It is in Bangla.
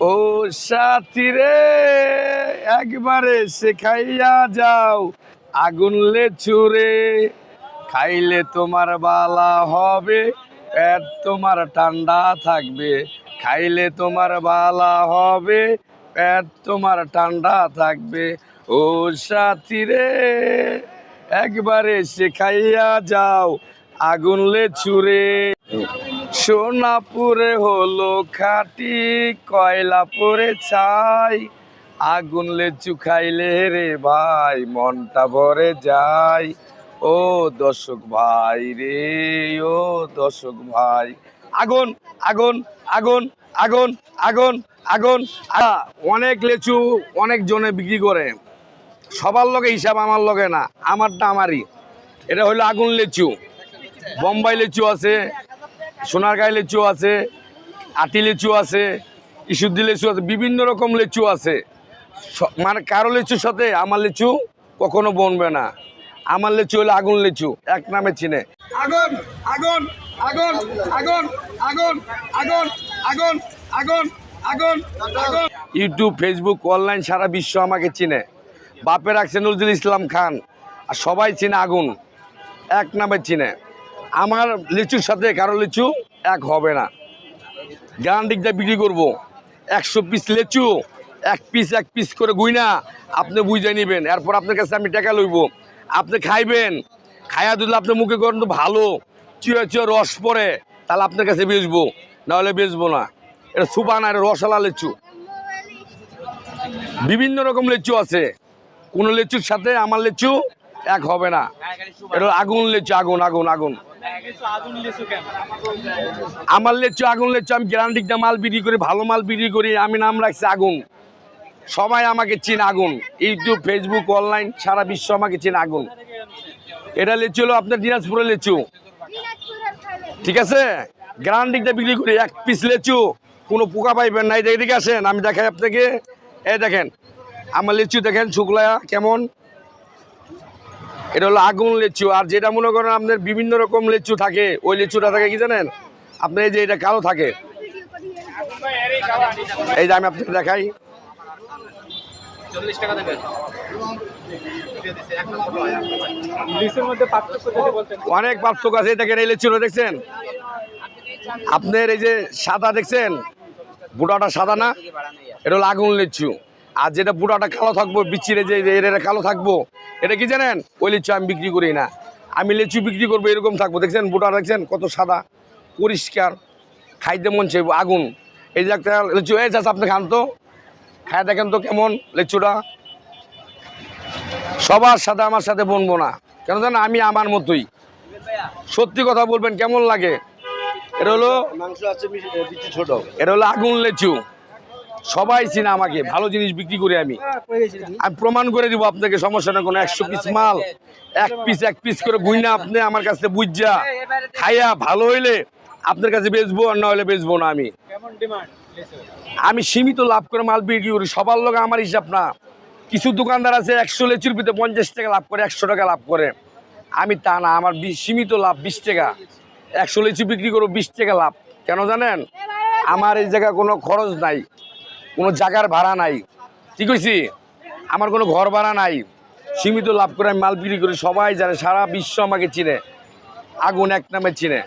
ও সাথী রে, একবারে শেখাইয়া যাও আগুন লেচুরে খাইলে তোমার বালা হবে পেট তোমার ঠান্ডা থাকবে। খাইলে তোমার বালা হবে পেট তোমার ঠান্ডা থাকবে। ও সাথী রে, একবারে শেখাইয়া যাও আগুন লেচুরে সোনাপুরে হলো খাটি কয়লাপুরে ছাই। আগুন লেচু খাইলে রে ভাই, মনটা ভরে যায়। ও দর্শক ভাই রে, ও দর্শক ভাই। আগুন আগুন আগুন আগুন আগুন আগুন। অনেক লেচু অনেক জনে বিক্রি করে। সবার লগে হিসাব আমার লগে না, আমারটা আমারই। এটা হলো আগুন লেচু। বোম্বাই লেচু আছে। সোনারগাঁয় লেচু আছে আটি লেচু আছে ইসুদ্দি লেচু আছে বিভিন্ন রকম লেচু আছে। মানে কারও লেচুর সাথে আমার লেচু কখনো বনবে না। আমার লেচু হলো আগুন লেচু এক নামে চিনে। আগুন আগুন আগুন আগুন আগুন আগুন আগুন আগুন আগুন আগুন। ইউটিউব ফেসবুক অনলাইন সারা বিশ্ব আমাকে চিনে। বাপে রাখছে নজরুল ইসলাম খান আর সবাই চিনে আগুন এক নামে চিনে। আমার লিচুর সাথে কারও লিচু এক হবে না। গ্যারান্টিকটা বিক্রি করব। একশো পিস লিচু, এক পিস এক পিস করে গুইনা, আপনি বুঝে নেবেন। এরপর আপনার কাছে আমি টাকা লইব। আপনি খাইবেন। খাইয়া দিলে আপনার মুখে করেন তো ভালো, চুয়ে চুয়ে রস পড়ে, তাহলে আপনার কাছে বেচবো। নাহলে বেচবো না। এটা সুপা না এটা রসালা লিচু। বিভিন্ন রকম লিচু আছে। কোন লিচুর সাথে আমার লিচু এক হবে না। এটা আগুন লিচু, আগুন আগুন আগুন। আমার লেচু আগুন লেচু আমি গ্যারান্টিকটা মাল বিক্রি করি, ভালো মাল বিক্রি করি, আমি নাম রাখছি আগুন। সবাই আমাকে চিন আগুন। ইউটিউব ফেসবুক অনলাইন সারা বিশ্ব আমাকে চিন আগুন। এটা লেচু হলো আপনার দিনাজপুরের লেচু ঠিক আছে? গ্যারান্টিকটা বিক্রি করি, এক পিস লেচু কোনো পোকা পাইবেন না। এই এদিকে আসেন, আমি দেখাই আপনাকে। এই দেখেন, আমার লিচু দেখেন, শুকলায়া, কেমন? এটা হলো আগুন লিচু আর যেটা মনে করেন আপনার বিভিন্ন রকম লিচু থাকে ওই লিচুটা থাকে কি জানেন? আপনার এই যে এটা কালো থাকে। এই যে আমি আপনাকে দেখাই। অনেক পার্থক্য আছে এই দেখেন এই লিচুটা দেখছেন? আপনার এই যে সাদা দেখছেন? বুড়াটা সাদা না? এটা হলো আগুন লিচু। আর যেটা বুড়াটা কালো থাকব বিচিরে যে এটা কালো থাকব এটা কি জানেন? ওই লিচু আমি বিক্রি করি না। আমি লিচু বিক্রি করব এরকম থাকব। দেখছেন বুড়া দেখছেন কত সাদা পরিষ্কার খাইতে মন চাইব আগুন। এই যে একটা লিচু এই চাষ আপনি খান তো। খায় দেখেন তো কেমন লিচুটা। সবার সাথে আমার সাথে বনবো না। কেন জানেন আমি আমার মতোই। সত্যি কথা বলবেন কেমন লাগে? এটা হলো মাংস আছে ছোট। এটা হলো আগুন লেচু। সবাই চিনে আমাকে, ভালো জিনিস বিক্রি করি আমি। আমি প্রমাণ করে দিব আপনাকে সমস্যা না কোনো, একশো পিস মাল, এক পিস এক পিস করে গুইনা আপনি আমার কাছে বুঝা খাইয়া ভালো হইলে আপনার কাছে বেচবো, আর না হলে বেচবো না আমি। আমি সীমিত লাভ করে মাল বিক্রি করি, সবার লোক আমার হিসাব না। কিছু দোকানদার আছে একশো লেচুর ভিতরে পঞ্চাশ টাকা লাভ করে, একশো টাকা লাভ করে। আমি তা না, আমার সীমিত লাভ বিশ টাকা। একশো লিচু বিক্রি করব, বিশ টাকা লাভ। কেন জানেন? আমার এই জায়গায় কোনো খরচ নাই। কোনো জায়গার ভাড়া নাই। ঠিক কইছি? আমার কোনো ঘর ভাড়া নাই। সীমিত লাভ করে আমি মাল বিক্রি করি। সবাই জানে, সারা বিশ্ব আমাকে চিনে। আগুন এক নামে চিনে।